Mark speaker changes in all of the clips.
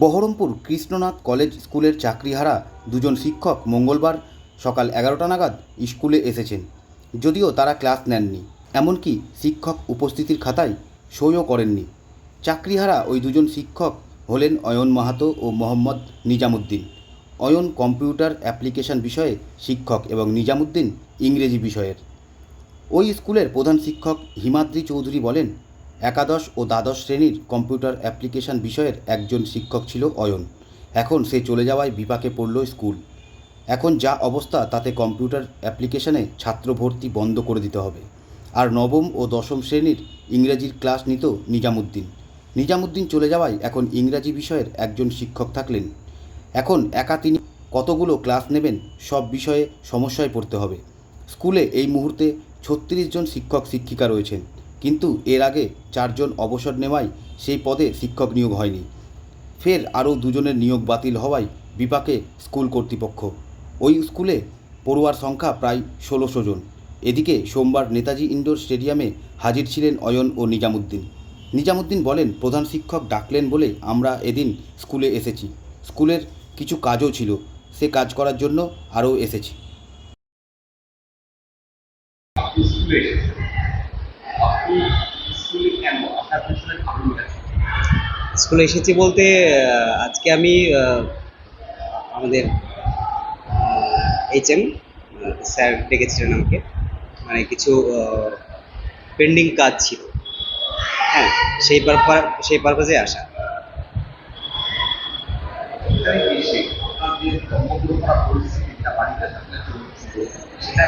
Speaker 1: Baharampur Krishnanath college স্কুলের চাকরিহারা দুজন শিক্ষক মঙ্গলবার সকাল এগারোটা নাগাদ স্কুলে এসেছেন। যদিও তারা ক্লাস নেননি, এমনকি শিক্ষক উপস্থিতির খাতায় সইও করেননি। চাকরিহারা ওই দুজন শিক্ষক হলেন অয়ন মাহাতো ও মোহাম্মদ নিজামুদ্দিন। অয়ন কম্পিউটার অ্যাপ্লিকেশন বিষয়ে শিক্ষক এবং নিজামুদ্দিন ইংরেজি বিষয়ের। ওই স্কুলের প্রধান শিক্ষক হিমাদ্রি চৌধুরী বলেন একাদশ ও দ্বাদশ শ্রেণির কম্পিউটার অ্যাপ্লিকেশন বিষয়ের একজন শিক্ষক ছিল অয়ন। এখন সে চলে যাওয়ায় বিপাকে পড়ল স্কুল। এখন যা অবস্থা তাতে কম্পিউটার অ্যাপ্লিকেশনে ছাত্র ভর্তি বন্ধ করে দিতে হবে। আর নবম ও দশম শ্রেণির ইংরেজির ক্লাস নিত নিজামুদ্দিন। নিজামুদ্দিন চলে যাওয়ায় এখন ইংরাজি বিষয়ের একজন শিক্ষক থাকলেন। এখন একা তিনি কতগুলো ক্লাস নেবেন সব বিষয়ে সমস্যায় পড়তে হবে। স্কুলে এই মুহূর্তে ছত্রিশ জন শিক্ষক শিক্ষিকা রয়েছেন। কিন্তু এর আগে চারজন অবসর নেওয়ায় সেই পদে শিক্ষক নিয়োগ হয়নি। ফের আরও দুজনের নিয়োগ বাতিল হওয়ায় বিপাকে স্কুল কর্তৃপক্ষ। ওই স্কুলে পড়ুয়ার সংখ্যা প্রায় ষোলোশো জন। এদিকে সোমবার নেতাজি ইনডোর স্টেডিয়ামে হাজির ছিলেন অয়ন ও নিজামুদ্দিন। নিজামুদ্দিন বলেন, প্রধান শিক্ষক ডাকলেন বলে আমরা এদিন স্কুলে এসেছি। স্কুলের কিছু কাজও ছিল। সে কাজ করার জন্য আরও এসেছি।
Speaker 2: আপনি স্কুলে কেন আপনার
Speaker 3: স্কুলে এসেছি বলতে আজকে আমি আমাদের এইচ এম স্যার ডেকেছিলেন আমাকে। মানে কিছু পেন্ডিং কাজ ছিল। হ্যাঁ সেই পারপার সেই পারপাসে আসা।
Speaker 2: সেটা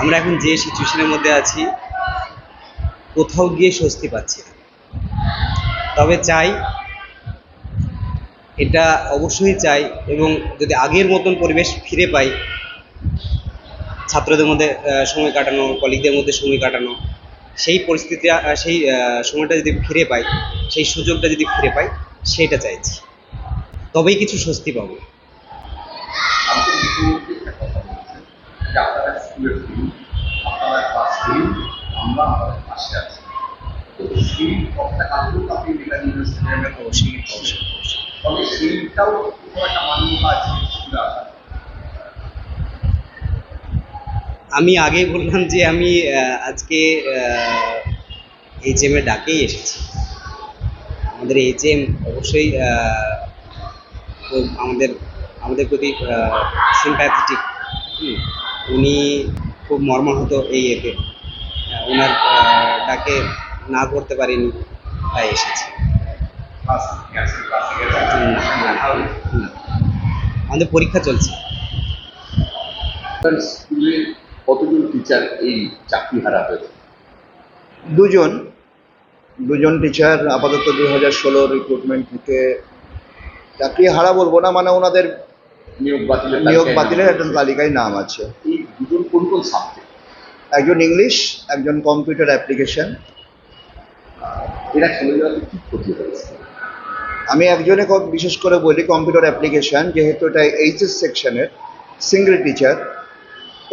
Speaker 3: আমরা এখন যে সিচুয়েশনের মধ্যে আছি, কোথাও গিয়ে স্বস্তি পাচ্ছি না। তবে চাই, এটা অবশ্যই চাই এবং যদি আগের মতন পরিবেশ ফিরে পাই, ছাত্রদের মধ্যে সময় কাটানো কলিগদের মধ্যে সময় কাটানো, সেই পরিস্থিতি সেই সময়টা যদি ফিরে পাই, সেই সুযোগটা যদি ফিরে পাই, সেটা চাইছি। তবেই কিছু স্বস্তি পাবো।
Speaker 2: স্কুলের ফিল্ম আপনারা ক্লাস ফিল্ম আমরা আমাদের পাশে আছি তো সেই আপনি ইউনিভার্সিটি সেইটাও একটা আছে স্কুলে
Speaker 3: আমি আগেই বললাম যে আমি আজকে এইচ এম এর ডাকেই এসেছি। আমাদের এইচ এম অবশ্যই আমাদের আমাদের প্রতি সিম্প্যাথেটিক উনি খুব মর্মাহত এই এতে ওনার ডাকে না করতে পারিনি তাই এসেছি। আমাদের পরীক্ষা চলছে।
Speaker 2: স্কুলে কতজন টিচার এই চাকরি হারা হয়েছে
Speaker 4: দুজন। দুজন টিচার আপাতত দু হাজার ষোলো রিক্রুটমেন্ট থেকে চাকরি হারা বলব না মানে ওনাদের
Speaker 2: নিয়োগ বাতিলের
Speaker 4: নিয়োগ
Speaker 2: তালিকায়
Speaker 4: বাতিলের
Speaker 2: নাম
Speaker 4: একটা তালিকায় নাম আছে।
Speaker 2: এই দুজন কোন কোন সাবজেক্ট
Speaker 4: একজন ইংলিশ একজন কম্পিউটার অ্যাপ্লিকেশন
Speaker 2: এরা চলে যাওয়াতে কি ক্ষতি হয়েছে
Speaker 4: আমি একজনে বিশেষ করে বলি কম্পিউটার অ্যাপ্লিকেশন যেহেতু এটা এইচএস সেকশনের সিঙ্গেল টিচার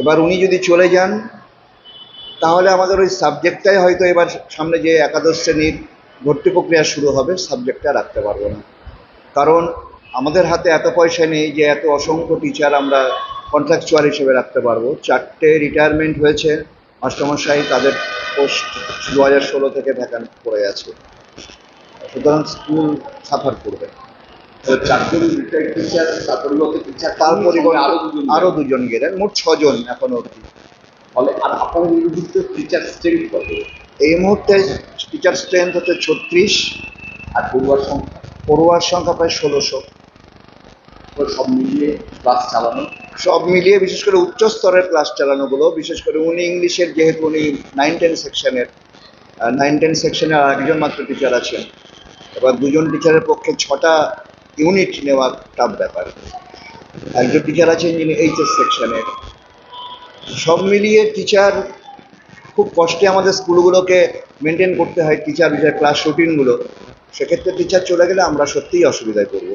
Speaker 4: এবার উনি যদি চলে যান তাহলে আমাদের ওই সাবজেক্টটাই হয়তো এবার সামনে যে একাদশ শ্রেণির ভর্তি প্রক্রিয়া শুরু হবে সাবজেক্টটা রাখতে পারব না। কারণ আমাদের হাতে এত পয়সা নেই যে এত অসংখ্য টিচার আমরা কন্ট্রাকচুয়াল হিসেবে রাখতে পারব। চারটে রিটায়ারমেন্ট হয়েছে। মাস্টারমশাই তাদের পোস্ট দু হাজার ষোলো থেকে ভ্যাকান্ট পড়ে আছে। সুতরাং স্কুল সাফার করবে।
Speaker 2: তার পরিবর্তে দুজন
Speaker 4: আরও দুজন গেলেন। মোট ছজন এখনও অবধি।
Speaker 2: ফলে আর আপনার টিচার স্ট্রেংথ কত?
Speaker 4: এই মুহূর্তে টিচার স্ট্রেংথ হচ্ছে ছত্রিশ
Speaker 2: আর পড়ুয়ার সংখ্যা?
Speaker 4: পড়ুয়ার সংখ্যা প্রায় ষোলোশো।
Speaker 2: সব মিলিয়ে ক্লাস চালানো।
Speaker 4: সব মিলিয়ে বিশেষ করে উচ্চ স্তরের ক্লাস চালানোগুলো, বিশেষ করে উনি ইংলিশের, যেহেতু উনি নাইন টেন সেকশনের নাইন টেন সেকশনের আর একজন মাত্র টিচার আছেন। এবার দুজন টিচারের পক্ষে ছটা ইউনিট নেওয়া টাফ ব্যাপার। একজন টিচার আছেন যিনি এইচএস সেকশনের সব মিলিয়ে টিচার খুব কষ্টে আমাদের স্কুলগুলোকে মেনটেন করতে হয় টিচার বিষয়ে ক্লাস রুটিনগুলো সেক্ষেত্রে টিচার চলে গেলে আমরা সত্যিই অসুবিধায় পড়ব।